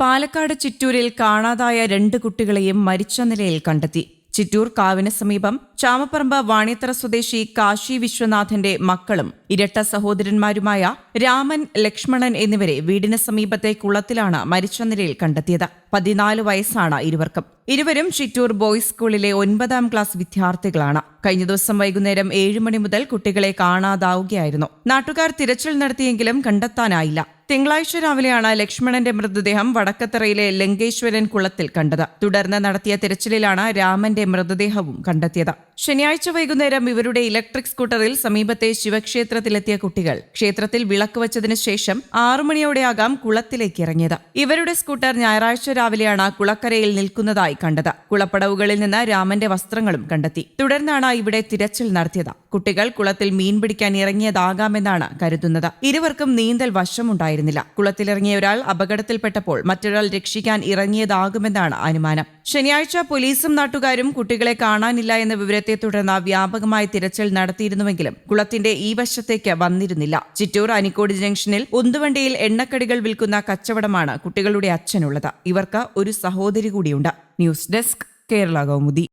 പാലക്കാട് ചിറ്റൂരിൽ കാണാതായ രണ്ട് കുട്ടികളെയും മരിച്ച നിലയിൽ കണ്ടെത്തി. ചിറ്റൂർ കാവിന് സമീപം ചാമപ്പറമ്പ് വാണിയത്തറ സ്വദേശി കാശി വിശ്വനാഥന്റെ മക്കളും ഇരട്ട സഹോദരന്മാരുമായ രാമൻ ലക്ഷ്മണൻ എന്നിവരെ വീടിന് സമീപത്തെ കുളത്തിലാണ് മരിച്ച നിലയിൽ കണ്ടെത്തിയത്. പതിനാല് വയസ്സാണ് ഇരുവർക്കും. ഇരുവരും ചിറ്റൂർ ബോയ്സ് സ്കൂളിലെ ഒൻപതാം ക്ലാസ് വിദ്യാർത്ഥികളാണ്. കഴിഞ്ഞ ദിവസം വൈകുന്നേരം ഏഴ് മണി മുതൽ കുട്ടികളെ കാണാതാവുകയായിരുന്നു. നാട്ടുകാർ തിരച്ചിൽ നടത്തിയെങ്കിലും കണ്ടെത്താനായില്ല. തിങ്കളാഴ്ച രാവിലെയാണ് ലക്ഷ്മണന്റെ മൃതദേഹം വടക്കത്തറയിലെ ലങ്കേശ്വരൻ കുളത്തിൽ കണ്ടത്. തുടർന്ന് നടത്തിയ തിരച്ചിലിലാണ് രാമന്റെ മൃതദേഹവും കണ്ടെത്തിയത്. ശനിയാഴ്ച വൈകുന്നേരം ഇവരുടെ ഇലക്ട്രിക് സ്കൂട്ടറിൽ സമീപത്തെ ശിവക്ഷേത്രത്തിലെത്തിയ കുട്ടികൾ ക്ഷേത്രത്തിൽ വിളക്ക് വച്ചതിന് ശേഷം ആറുമണിയോടെയാകാം കുളത്തിലേക്ക് ഇറങ്ങിയത്. ഇവരുടെ സ്കൂട്ടർ ഞായറാഴ്ച രാവിലെയാണ് കുളക്കരയിൽ നിൽക്കുന്നതായി കണ്ടത്. കുളപ്പടവുകളിൽ നിന്ന് രാമന്റെ വസ്ത്രങ്ങളും കണ്ടെത്തി. തുടർന്നാണ് ഇവിടെ തിരച്ചിൽ നടത്തിയത്. കുട്ടികൾ കുളത്തിൽ മീൻ പിടിക്കാൻ ഇറങ്ങിയതാകാമെന്നാണ് കരുതുന്നത്. ഇരുവർക്കും നീന്തൽ വശമുണ്ടായിരുന്നില്ല കുളത്തിലിറങ്ങിയ ഒരാൾ അപകടത്തിൽപ്പെട്ടപ്പോൾ മറ്റൊരാൾ രക്ഷിക്കാൻ ഇറങ്ങിയതാകുമെന്നാണ് അനുമാനം. ശനിയാഴ്ച പോലീസും നാട്ടുകാരും കുട്ടികളെ കാണാനില്ല എന്ന വിവരത്തെ തുടർന്ന് വ്യാപകമായ തിരച്ചിൽ നടത്തിയിരുന്നുവെങ്കിലും കുളത്തിന്റെ ഈ വശത്തേക്ക് വന്നിരുന്നില്ല. ചിറ്റൂർ അനിക്കോട് ജംഗ്ഷനിൽ ഉന്തുവണ്ടിയിൽ എണ്ണക്കടികൾ വിൽക്കുന്ന കച്ചവടമാണ് കുട്ടികളുടെ അച്ഛനുള്ളത്. ഇവർക്ക് ഒരു സഹോദരി കൂടിയുണ്ട്. News desk Kerala Kaumudi.